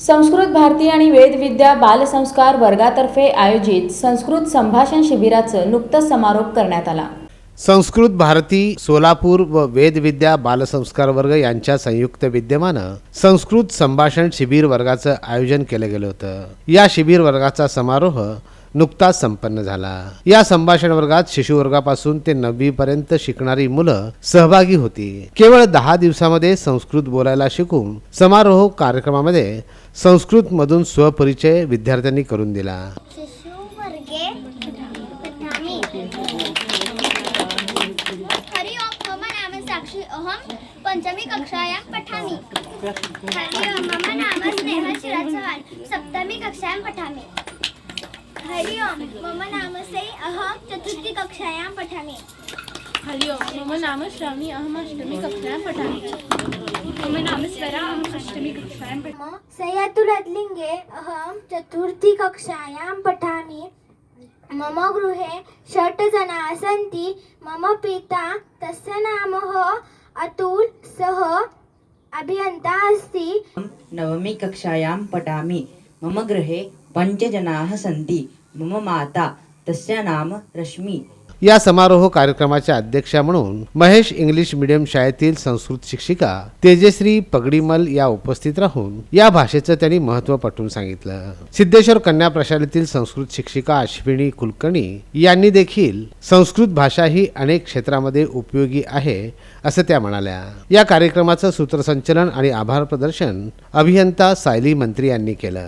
संस्कृत भारती आणि वेदविद्या बालसंस्कार वर्गातर्फे आयोजित संस्कृत संभाषण शिबिराचं नुकतंच समारोप करण्यात आला. संस्कृत भारती सोलापूर व वेदविद्या बालसंस्कार वर्ग यांच्या संयुक्त विद्यमानं संस्कृत संभाषण शिबिर वर्गाचं आयोजन केलं गेलं होतं. या शिबिर वर्गाचा समारोह नुकताच संपन्न झाला. या संभाषण वर्गात शिशुवर्गापासून ते नववी पर्यंत शिकणारी मुलं सहभागी होती. केवळ दहा दिवसामध्ये संस्कृत बोलायला शिकून समारोह कार्यक्रमामध्ये संस्कृत मधून स्वपरिचय विद्यार्थ्यांनी करून दिला. पंचमी कक्षायां पठामि. हरि ओम मम नाम स्नेहा चिराग सप्तमी कक्षायां पठामि. हरि ओम मम नाम से अहम चतुर्थी कक्षायां पठामि। हरि ओम मम नाम श्रावणी अहम अष्टमी कक्षायां पठामि। मम नाम स्वरा अहम अष्टमी कक्षायां पठामि। मम सयतुलद्लिङ्गे अहं चतुर्थी कक्षायां पठामि। मम गृहे षट् जनाः सन्ति मम पिता तस्य नाम अतुल सः अभियन्ता अस्ति। नवमी कक्षायां पठामि। मम गृहे पंचजनाः सन्ति। मम माता तस्य नाम रश्मी। या समारोह कार्यक्रमाच्या अध्यक्षा म्हणून महेश इंग्लिश मीडियम शाळेतील संस्कृत शिक्षिका तेजश्री पगडीमल या उपस्थित राहून या भाषेचं त्यांनी महत्त्व पटवून सांगितलं. सिद्धेश्वर कन्या प्रशालेतील संस्कृत शिक्षिका अश्विनी कुलकर्णी यांनी देखील संस्कृत भाषा ही अनेक क्षेत्रामध्ये उपयोगी आहे असं त्या म्हणाल्या. या कार्यक्रमाचं सूत्रसंचलन आणि आभार प्रदर्शन अभियंता सायली मंत्री यांनी केलं.